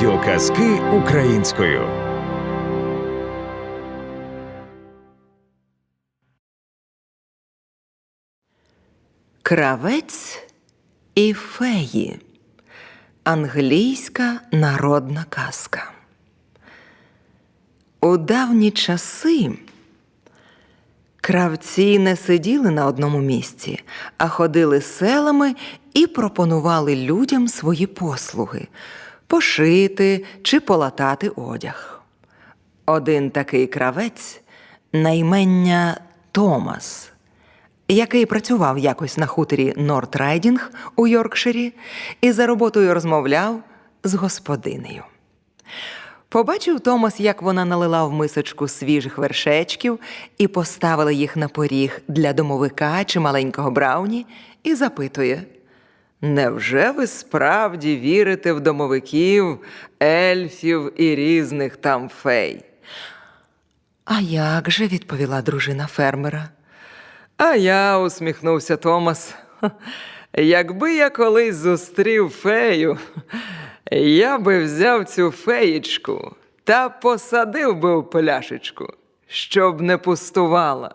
Аудіоказки українською. Кравець і феї. Англійська народна казка. У давні часи кравці не сиділи на одному місці, а ходили селами і пропонували людям свої послуги пошити чи полатати одяг. Один такий кравець наймення Томас, який працював якось на хуторі Норт Райдінг у Йоркширі і за роботою розмовляв з господинею. Побачив Томас, як вона налила в мисочку свіжих вершечків і поставила їх на поріг для домовика чи маленького брауні, і запитує: Невже ви справді вірите в домовиків, ельфів і різних там фей? А як же, відповіла дружина фермера. А я усміхнувся Томас. Якби я колись зустрів фею, я би взяв цю феєчку та посадив би у пляшечку, щоб не пустувала.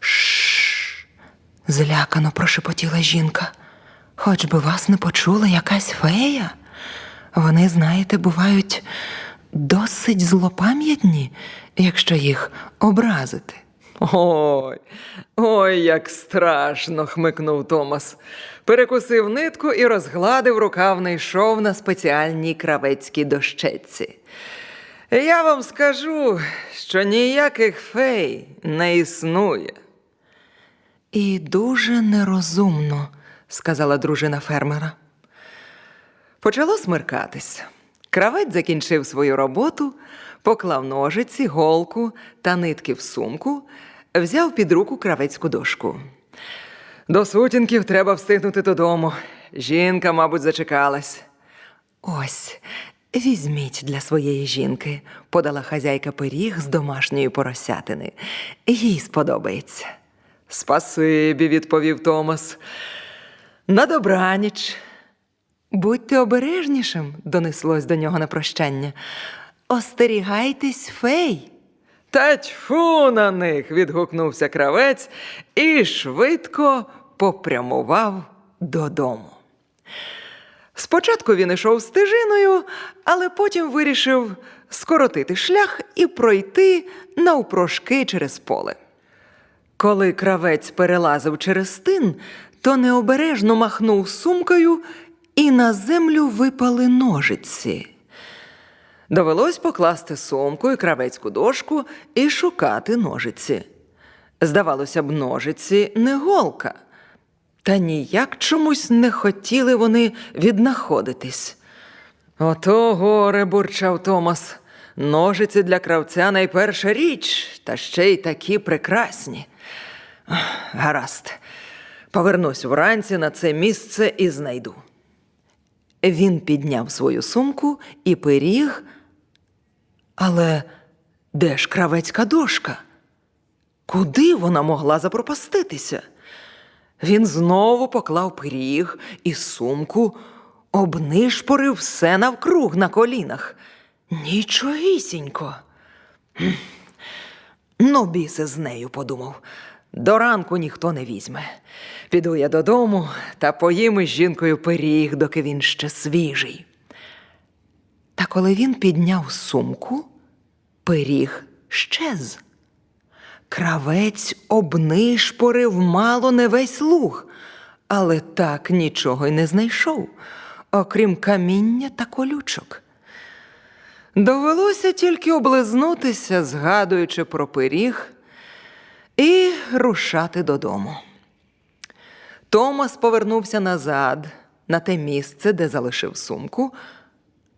Шш. злякано прошепотіла жінка. Хоч би вас не почула якась фея. Вони, знаєте, бувають досить злопам'ятні, якщо їх образити. Ой, ой, як страшно, хмикнув Томас. Перекусив нитку і розгладив рукавний йшов на спеціальній кравецькій дощечці. Я вам скажу, що ніяких фей не існує. І дуже нерозумно, сказала дружина фермера. Почало смеркатись. Кравець закінчив свою роботу, поклав ножиці, голку та нитки в сумку, взяв під руку кравецьку дошку. До сутінків треба встигнути додому. Жінка, мабуть, зачекалась. Ось, візьміть для своєї жінки, подала хазяйка пиріг з домашньої поросятини. Їй сподобається. Спасибі, відповів Томас. На добраніч. Будьте обережнішим, донеслось до нього на прощання. Остерігайтесь, фей. Та тьфу на них. відгукнувся кравець і швидко попрямував додому. Спочатку він ішов стежиною, але потім вирішив скоротити шлях і пройти навпрошки через поле. Коли кравець перелазив через тин, то необережно махнув сумкою, і на землю випали ножиці. Довелось покласти сумку і кравецьку дошку і шукати ножиці. Здавалося б, ножиці не голка. Та ніяк чомусь не хотіли вони віднаходитись. Ото горе, бурчав Томас. Ножиці для кравця найперша річ, та ще й такі прекрасні. Гаразд, повернусь вранці на це місце і знайду. Він підняв свою сумку і пиріг. Але де ж кравецька дошка? Куди вона могла запропаститися? Він знову поклав пиріг і сумку, обнишпорив все навкруг на колінах. Нічогісінько. Ну, біси з нею, подумав. До ранку ніхто не візьме. Піду я додому та поїм із жінкою пиріг, доки він ще свіжий. Та коли він підняв сумку, пиріг щез. Кравець обнишпорив мало не весь луг, але так нічого й не знайшов, окрім каміння та колючок. Довелося тільки облизнутися, згадуючи про пиріг, і рушати додому. Томас повернувся назад на те місце, де залишив сумку,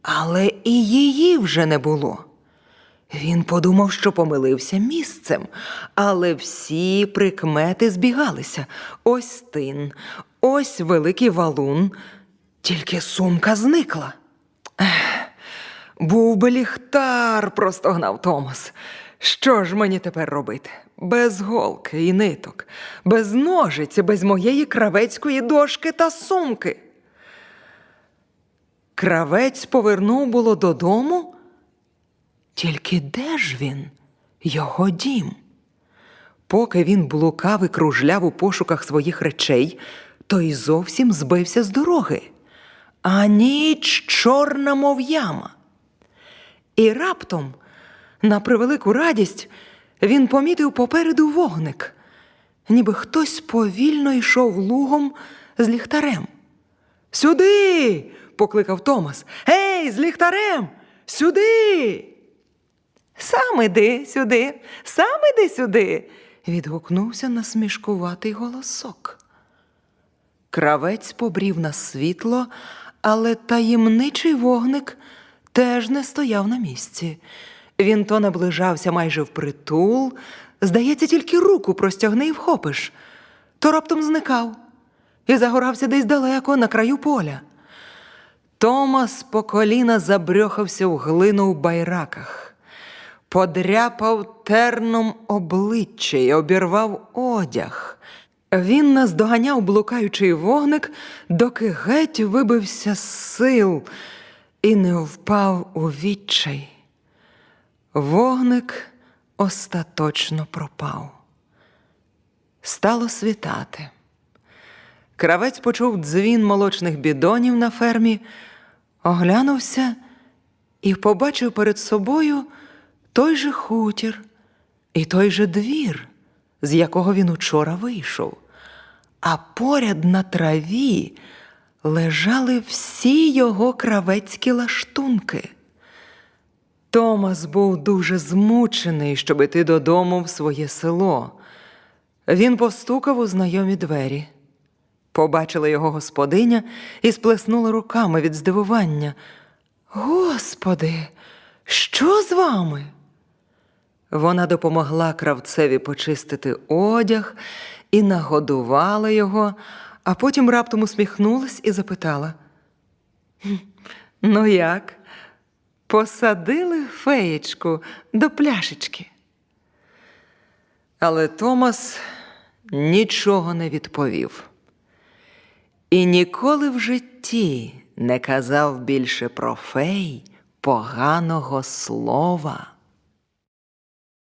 але і її вже не було. Він подумав, що помилився місцем, але всі прикмети збігалися. Ось тин, ось великий валун, тільки сумка зникла. Ех, був би ліхтар, простогнав Томас. Що ж мені тепер робити? Без голки і ниток, без ножиці, без моєї кравецької дошки та сумки. Кравець повернув було додому. Тільки де ж він, його дім? Поки він блукав і кружляв у пошуках своїх речей, то й зовсім збився з дороги. А ніч чорна, мов яма. І раптом, на превелику радість, він помітив попереду вогник, ніби хтось повільно йшов лугом з ліхтарем. Сюди. покликав Томас. Гей, з ліхтарем! Сюди. Сам іди сюди, сам іди сюди. відгукнувся насмішкуватий голосок. Кравець побрів на світло, але таємничий вогник теж не стояв на місці. Він то наближався майже впритул, здається, тільки руку простягни і вхопиш, то раптом зникав і загорався десь далеко на краю поля. Томас по коліна забрьохався в глину в байраках, подряпав терном обличчя й обірвав одяг. Він наздоганяв блукаючий вогник, доки геть вибився з сил і не впав у відчай. Вогник остаточно пропав. Стало світати. Кравець почув дзвін молочних бідонів на фермі, оглянувся і побачив перед собою той же хутір і той же двір, з якого він учора вийшов. А поряд на траві лежали всі його кравецькі лаштунки. Томас був дуже змучений, щоб іти додому в своє село. Він постукав у знайомі двері. Побачила його господиня і сплеснула руками від здивування. Господи, що з вами? Вона допомогла кравцеві почистити одяг і нагодувала його, а потім раптом усміхнулась і запитала: Ну як? Посадили феєчку до пляшечки. Але Томас нічого не відповів. І ніколи в житті не казав більше про фей поганого слова.